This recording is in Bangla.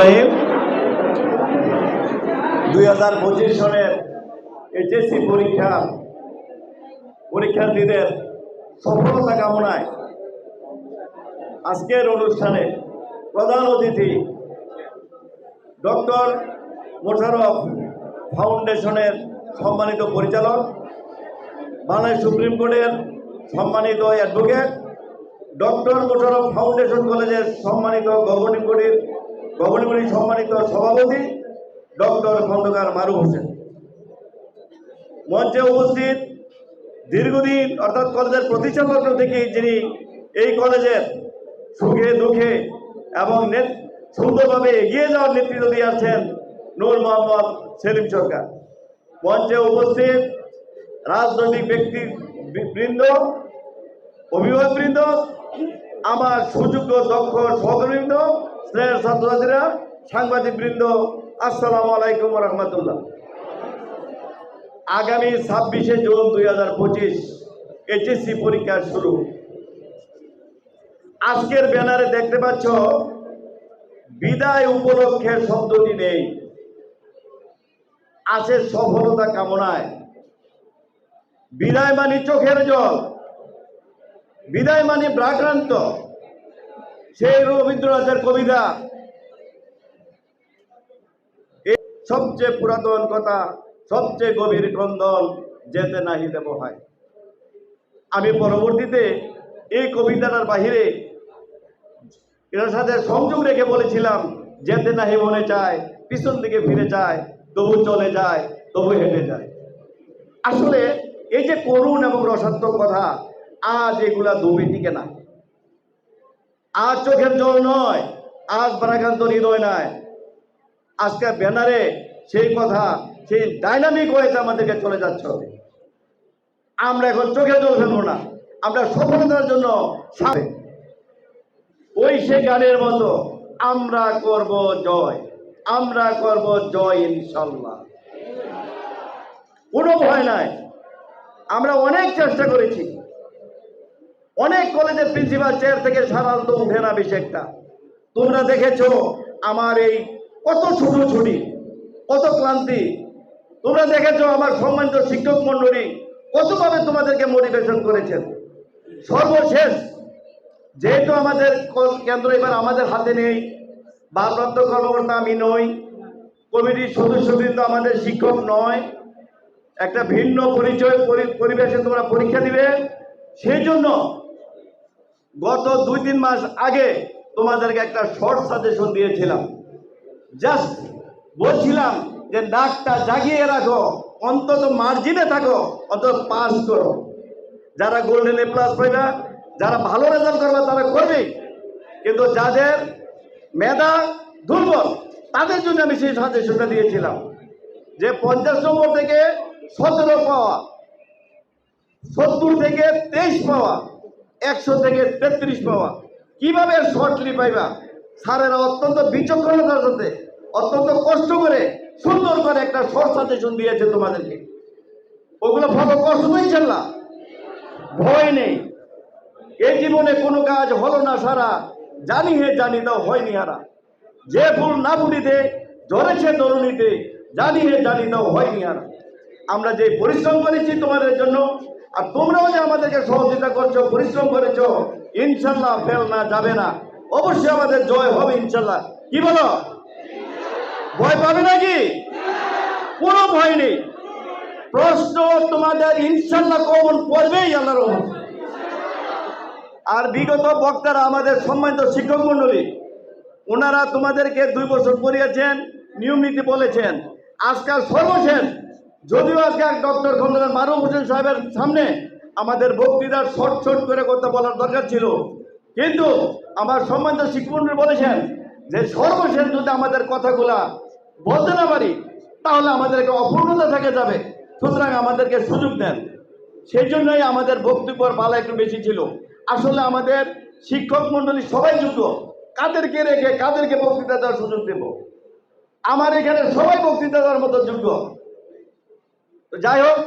রহিম। দুই হাজার পঁচিশ পরীক্ষা, পরীক্ষার্থীদের সফলতা কামনায় আজকের অনুষ্ঠানে প্রধান অতিথি ডক্টর মোশারফ ফাউন্ডেশনের সম্মানিত পরিচালক, বাংলাদেশ সুপ্রিম কোর্টের সম্মানিত অ্যাডভোকেট, ডক্টর মোশারফ ফাউন্ডেশন কলেজের সম্মানিত গভর্নিং বডির গভর্নিং সম্মানিত সভাপতি ডক্টর খন্দকার মারুফ হোসেন। মঞ্চে উপস্থিত দীর্ঘদিন অর্থাৎ কলেজের প্রতিষ্ঠা লগ্ন থেকে যিনি এই কলেজের সুখে দুঃখে এবং সুন্দরভাবে এগিয়ে যাওয়ার নেতৃত্ব দিয়ে আছেন নূর মোহাম্মদ সেলিম সরকার। মঞ্চে উপস্থিত রাজনৈতিক ব্যক্তি বৃন্দ, অভিভাবকবৃন্দ, আমার সুযোগ্য দক্ষ সহকর্মীবৃন্দ স্নেহের ছাত্রছাত্রীরা সাংবাদিক সাংবাদিকবৃন্দ, আসসালামু আলাইকুম রহমতুল্লাহ। আগামী ছাব্বিশে জুন দুই হাজার পঁচিশ এইচএসসি পরীক্ষা শুরু। আজকের ব্যানারে দেখতে পাচ্ছ, বিদায় উপলক্ষে শব্দটি নেই। আছে সফলতা কামনায়। বিদায় মানে চোখের জল। বিদায় মানে ব্রাক্রান্ত সেই রবীন্দ্রনাথের কবিতা। সবচেয়ে পুরাতন কথা, সবচেয়ে গভীর ক্রন্দন যেতে নাহি দেব হয়। আমি পরবর্তীতে এই কবিতাটার বাহিরে এটার সাথে সংযোগ রেখে বলেছিলাম, যেতে নাহি মনে চায়, পিছন দিকে ফিরে যায় তবু চলে যায়, তবু হেঁটে যায়। আসলে এই যে করুণ এবং রসাত্মক কথা, আজ এগুলা দুবে টিকে না। আজ চোখের জল নয়, আজ বারাকান্ত হৃদয় নয় আজকে ব্যানারে সেই কথা, সেই ডাইনামিক ওয়েতে আমাদেরকে চলে যাচ্ছে আমরা এখন চোখে জল ফেলব না, আমরা সফলতার জন্য ওই সে গানের মতো, আমরা করব জয়, আমরা করব জয় ইনশাল্লাহ। কোনো ভয় নাই। আমরা অনেক চেষ্টা করেছি। অনেক কলেজের প্রিন্সিপাল চেয়ার থেকে সারাল তো উঠে না বেশি একটা তোমরা দেখেছ আমার এই কত ছুটি কত ক্লান্তি। তোমরা দেখেছ আমার সম্মানিত শিক্ষক মণ্ডলী কতভাবে তোমাদেরকে মোটিভেশন করেছেন। সর্বশেষ, যেহেতু আমাদের কেন্দ্র এবার আমাদের হাতে নেই, ভারপ্রাপ্ত কর্মকর্তা আমি নই, কমিটির সদস্যবৃন্দ আমাদের শিক্ষক নয়, একটা ভিন্ন পরিচয় পরি- পরিবেশে তোমরা পরীক্ষা দিবে, সেই জন্য গত দুই তিন মাস আগে তোমাদেরকে একটা শর্ট সাজেশন দিয়েছিলাম। জাস্ট বলছিলাম যে নাকটা জাগিয়ে রাখো, অন্তত মার্জিনে থাকো, অন্তত পাস করো। যারা গোল্ডেন এ প্লাস পাইবা, যারা ভালো রেজাল্ট করবে, তারা করবে কিন্তু যাদের মেধা দুর্বল, তাদের জন্য আমি সেই সাজেশনটা দিয়েছিলাম। যে পঞ্চাশ নম্বর থেকে সতেরো পাওয়া, সত্তর থেকে তেইশ পাওয়া একশো থেকে তেত্রিশ পাওয়া। কীভাবে শর্টলি পাইবা? স্যারেরা অত্যন্ত বিচক্ষণতার সাথে অত্যন্ত কষ্ট করে সুন্দর করে একটা শর্ট সাজেশন দিয়েছে তোমাদেরকে। ওগুলো ফলো কষ্ট তো ইনশাল্লাহ ভয় নেই। এ জীবনে কোনো কাজ হলো না সারা। জানি হে জানি তাও হয়নি হারা। যে ফুল না ফুটিতে, ঝরেছে তরুণীতে, জানি হে জানি তাও হয়নি হারা। আমরা যে পরিশ্রম করেছি তোমাদের জন্য আর তোমরাও যে আমাদেরকে সহযোগিতা করছ, পরিশ্রম করেছ, ইনশাল্লাহ ফেল না, যাবে না। অবশ্যই আমাদের জয় হবে, ইনশাল্লাহ। কি বলো? ভয় পাবে নাকি? কোনো ভয় নেই। প্রশ্ন তোমাদের ইনশাল্লাহ কমন পড়বেই আল্লাহর আর বিগত বক্তারা, আমাদের সম্মানিত শিক্ষক মন্ডলী ওনারা তোমাদেরকে দুই বছর পড়িয়েছেন, নিয়ম নীতি বলেছেন। আজকাল সর্বশেষ যদিও আজকে ডক্টর খন্দকার মারুফ হোসেন সাহেবের সামনে আমাদের বক্তৃতার শর্ট শর্ট করে কথা বলার দরকার ছিল। কিন্তু আমার সম্মানিত শিক্ষক মন্ডলী বলেছেন যে সর্বশেষ যদি আমাদের কথাগুলা বলতে না পারি, তাহলে আমাদেরকে অপূর্ণতা থেকে যাবে। সুতরাং আমাদেরকে সুযোগ দেন। সেই জন্যই আমাদের বক্তব্যর পালা একটু বেশি ছিল। আসলে আমাদের শিক্ষক মন্ডলী সবাই যোগ্য কাদেরকে রেখে, কাদেরকে বক্তৃতা দেওয়ার সুযোগ দেব? আমার এখানে সবাই বক্তৃতা দেওয়ার মতো যোগ্য তো যাই হোক